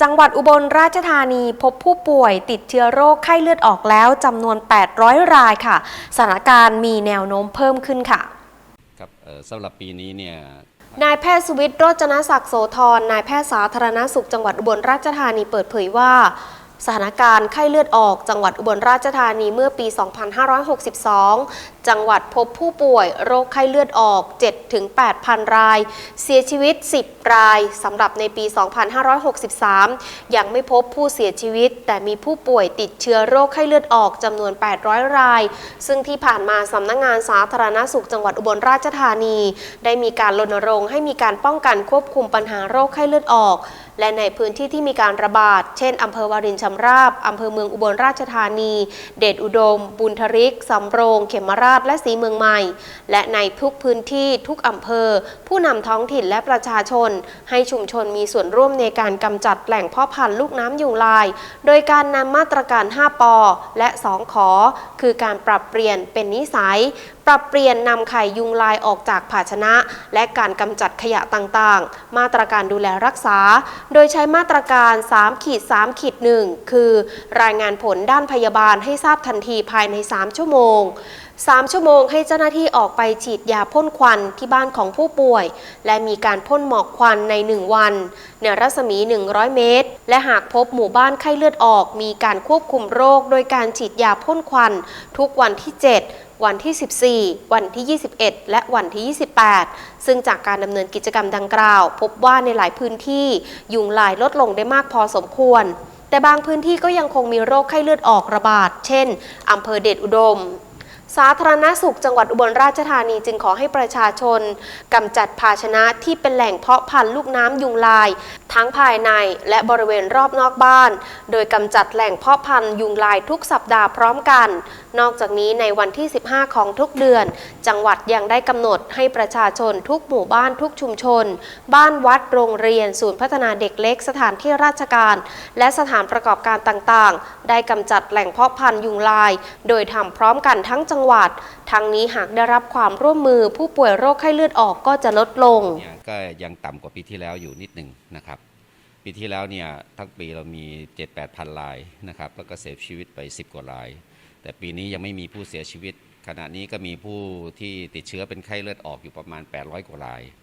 จังหวัดอุบลราชธานีพบผู้ป่วยติดเชื้อโรคไข้เลือดออกแล้วจำนวน 800 รายค่ะ สถานการณ์มีแนวโน้มเพิ่มขึ้นค่ะ ครับเอ่อสำหรับปีนี้เนี่ยนายแพทย์สุวิทย์โรจนศักดิ์โสธรนายแพทย์สาธารณสุขจังหวัดอุบลราชธานีเปิดเผยว่าสถานการณ์ไข้เลือดออกจังหวัดอุบลราชธานีเมื่อปี 2562จังหวัดพบผู้ป่วยโรคไข้เลือดออก 7-8,000 ราย เสียชีวิต 10 รายสำหรับในปี 2563 ยังไม่พบผู้เสียชีวิต แต่มีผู้ป่วยติดเชื้อโรคไข้เลือดออกจำนวน 800 ราย ซึ่งที่ผ่านมาสำนักงงานสาธารณสุขจังหวัดอุบลราชธานี ได้มีการรณรงค์ให้มีการป้องกันควบคุมปัญหาโรคไข้เลือดออก และในพื้นที่ที่มีการระบาด เช่นอำเภอวารินชำราบอำเภอเมืองอุบลราชธานี เดชอุดม บุญทริกสำโรง เขมราชและสีเมืองใหม่ และในทุกพื้นที่ทุกอำเภอ ผู้นำท้องถิ่นและประชาชน ให้ชุมชนมีส่วนร่วมในการกำจัดแหล่งพ่อพันธุ์ลูกน้ำยุงลาย โดยการนำมาตรการ 5 ปอและ 2 ขอ คือการปรับเปลี่ยนเป็นนิสัย ปรับเปลี่ยนนำไข่ยุงลายออกจากภาชนะ และการกำจัดขยะต่างๆ มาตรการดูแลรักษา โดยใช้มาตรการ3ขีด3ขีด1คือ รายงานผลด้านพยาบาลให้ทราบทันทีภายใน 3 ชั่วโมง3 ชั่วโมงให้เจ้าหน้าที่ออกไปฉีดยาพ่นควันที่บ้านของผู้ป่วย และมีการพ่นหมอกควันใน 1 วันในรัศมี 100 เมตร และหากพบหมู่บ้านไข้เลือดออก มีการควบคุมโรค โดยการฉีดยาพ่นควัน ทุกวันที่ 7 วันที่ 14 วันที่ 21 และวันที่ 28 ซึ่งจากการดำเนินกิจกรรมดังกล่าว พบว่าในหลายพื้นที่ยุงลายลดลงได้มากพอสมควร แต่บางพื้นที่ก็ยังคงมีโรคไข้เลือดออกระบาด เช่นอำเภอเดชอุดม สาธารณสุขจังหวัดอุบลราชธานีจึงขอให้ประชาชนกำจัดภาชนะที่เป็นแหล่งเพาะพันธุ์ลูกน้ำยุงลาย ทั้งภายในและบริเวณรอบนอกบ้าน โดยกำจัดแหล่งเพาะพันธุ์ยุงลายทุกสัปดาห์พร้อมกัน นอกจากนี้ในวันที่ 15 ของทุกเดือน จังหวัดยังได้กำหนดให้ประชาชนทุกหมู่บ้านทุกชุมชน บ้านวัดโรงเรียน ศูนย์พัฒนาเด็กเล็กสถานที่ราชการ และสถานประกอบการต่างๆ ได้กำจัดแหล่งเพาะพันธุ์ยุงลาย โดยทำพร้อมกันทั้งจังหวัด ทั้งนี้หากได้รับความร่วมมือผู้ป่วยโรคไข้เลือดออกก็จะลดลง เนี่ยก็ยังต่ำกว่าปีที่แล้วอยู่นิดหนึ่งนะครับ ปีที่แล้วเนี่ยทั้งปีเรามี 7-8พันรายนะครับแล้วก็เสียชีวิตไป 10 กว่าราย แต่ปีนี้ยังไม่มีผู้เสียชีวิต ขณะนี้ก็มีผู้ที่ติดเชื้อเป็นไข้เลือดออกอยู่ประมาณ 800 กว่าราย